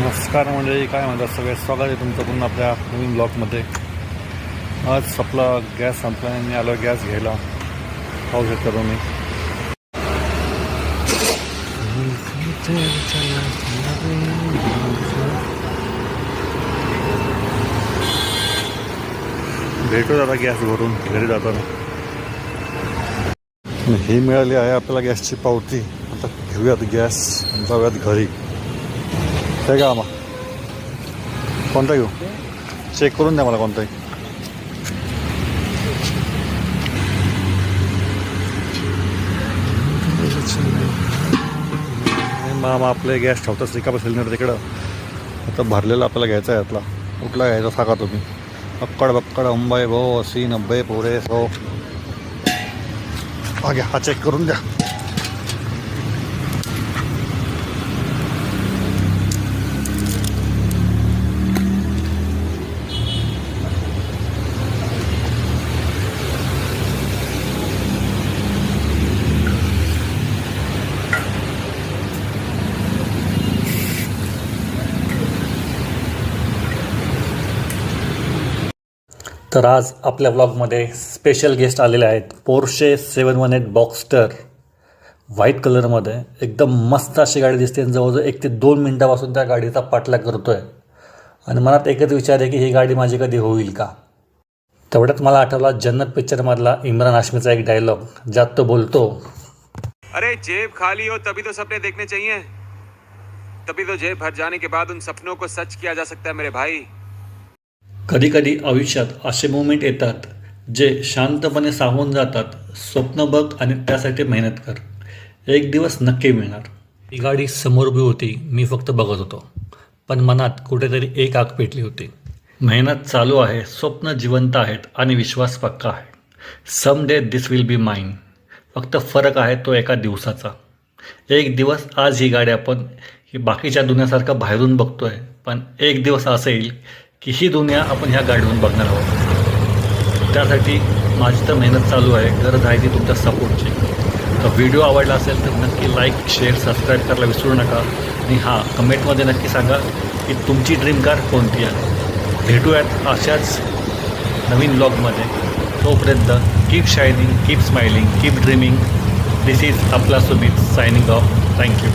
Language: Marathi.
नमस्कार मंडळी काय म्हणतात सगळे स्वागत आहे तुमचं पुन्हा आपल्या नवीन ब्लॉकमध्ये आज आपला गॅस संपला मी आलो गॅस घ्यायला. पाहू शकता तुम्ही. भेटू आता गॅस भरून घरी जाताना. ही मिळाली आहे आपल्याला गॅसची पावती. आता घेऊयात गॅस जाऊयात घरी. ते का आम्हा कोणता घेऊ चेक करून द्या मला कोणताही हे मामा आपले गॅस ठेवतात रिकामा सिलेंडर तिकडं. आता भरलेला आपल्याला घ्यायचा आहे यातला. कुठला घ्यायचा सांगा तुम्ही? अक्कड बक्कड अंबाई भाऊ अस्सी नब्बे पोरे सो. हा घ्या. हा चेक करून द्या. तर आज आपल्या ब्लॉगमध्ये स्पेशल गेस्ट आलेले आहेत Porsche seven one eight boxster white कलरमध्ये एकदम मस्त अशी गाडी दिसते. आणि जवळजवळ एक ते दोन मिनटापासून त्या गाडीचा पाठलाग करतो आहे आणि मनात एकच विचार आहे की ही गाडी माझी कधी होईल का? तेवढ्यात मला आठवला जन्नत पिक्चरमधला इम्रान हाशमीचा एक डायलॉग ज्यात तो बोलतो अरे जेब खाली हो तभी तो सपने देखने चाहिए। तभी तो जेब भर जाने के बाद उन सपनों को सच किया जा सकता है मेरे भाई। कधीकधी आयुष्यात असे मोमेंट येतात जे शांतपणे सांगून जातात स्वप्न बघ आणि त्यासाठी मेहनत कर. एक दिवस नक्की मिळणार. ही गाडी समोर उभी होती मी फक्त बघत होतो. पण मनात कुठेतरी एक आग पेटली होती. मेहनत चालू आहे स्वप्न जिवंत आहेत आणि विश्वास पक्का आहे. Some day this will be mine फक्त फरक आहे तो एका दिवसाचा. एक दिवस आज ही गाडी आपण ही बाकीच्या दुनियासारखं बाहेरून बघतोय पण एक दिवस असं येईल किशी ही दुनिया आपण ह्या गाडीवरून बघणार आहोत? त्यासाठी माझी तर मेहनत चालू आहे. गरज आहे ती तुमच्या सपोर्टची. तर व्हिडिओ आवडला असेल तर नक्की लाईक शेअर सबस्क्राईब करायला विसरू नका. आणि हां कमेंटमध्ये नक्की सांगा की तुमची ड्रीम कार कोणती आहे? भेटूयात अशाच नवीन ब्लॉगमध्ये तोपर्यंत keep shining keep smiling keep dreaming this is आपला सुमित सायनिंग ऑफ थँक्यू